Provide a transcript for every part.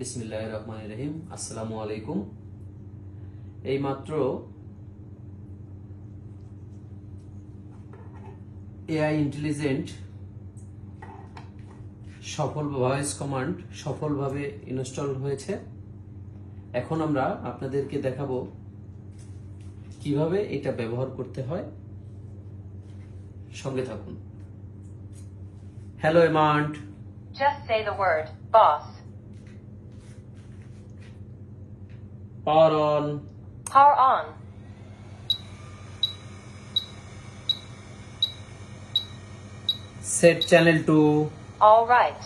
বিসমিল্লাহ রহমান রহিম আসসালামু আলাইকুম এইমাত্র এআই ইন্টেলিজেন্ট সফল ভয়েস কমান্ড সফলভাবে ইনস্টল হয়েছে। এখন আমরা আপনাদেরকে দেখাবো কীভাবে এটা ব্যবহার করতে হয়। সঙ্গে থাকুন। হ্যালো এমান্ট Just say the word, boss. Power on Power on. Set channel to All right.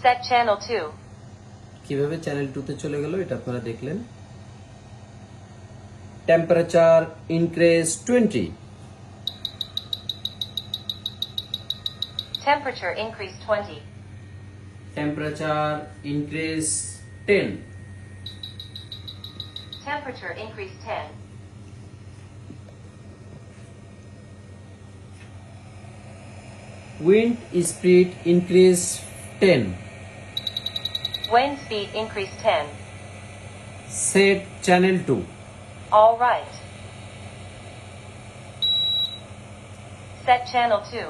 Set channel 2. কীভাবে চ্যানেল টুতে চলে গেল এটা আপনারা দেখলেন temperature increase twenty Temperature increase 20. temperature increase 10 temperature increase 10 wind speed increase 10 wind speed increase 10 set channel 2 all right. Set channel 2